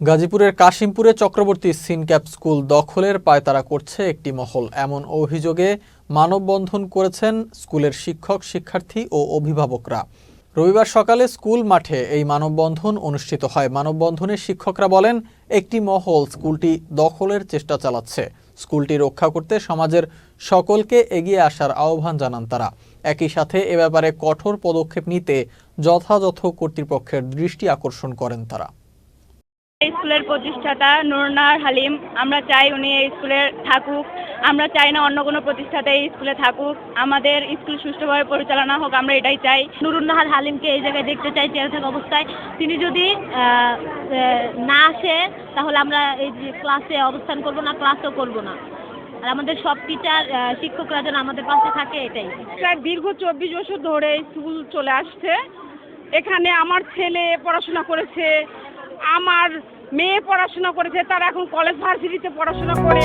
গাজীপুরের কাশিমপুরে চক্রবর্তী সিনক্যাপ স্কুল দখলের পায়তারা করছে একটি মহল। এমন অভিযোগে মানববন্ধন করেছেন স্কুলের শিক্ষক, শিক্ষার্থী ও অভিভাবকরা। রবিবার সকালে স্কুল মাঠে এই মানববন্ধন অনুষ্ঠিত হয়। মানববন্ধনে শিক্ষকরা বলেন, একটি মহল স্কুলটি দখলের চেষ্টা চালাচ্ছে। স্কুলটি রক্ষা করতে সমাজের সকলকে এগিয়ে আসার আহ্বান জানান তারা। একই সাথে এ ব্যাপারে কঠোর পদক্ষেপ নিতে যথাযথ কর্তৃপক্ষের দৃষ্টি আকর্ষণ করেন তারা। স্কুলের প্রতিষ্ঠাতা নুরনার হালিম। আমরা চাই উনি এই স্কুলে থাকুক। আমরা চাই না অন্য কোনো প্রতিষ্ঠাতা এই স্কুলে থাকুক। আমাদের স্কুল সুষ্ঠুভাবে পরিচালনা হোক আমরা এটাই চাই। নুরুন্নাহার হালিমকে এই জায়গায় দেখতে চাই চেয়ার থাকা অবস্থায়। তিনি যদি না আসে তাহলে আমরা এই যে ক্লাসে অবস্থান করব না ক্লাসও করব না। আর আমাদের সব টিচার শিক্ষকরা যেন আমাদের পাশে থাকে এটাই। প্রায় দীর্ঘ চব্বিশ বছর ধরে স্কুল চলে আসছে। এখানে আমার ছেলে পড়াশোনা করেছে। আমার মেয়ে পড়াশোনা করেছে তারা এখন কলেজ ভার্সিটিতে পড়াশোনা করে।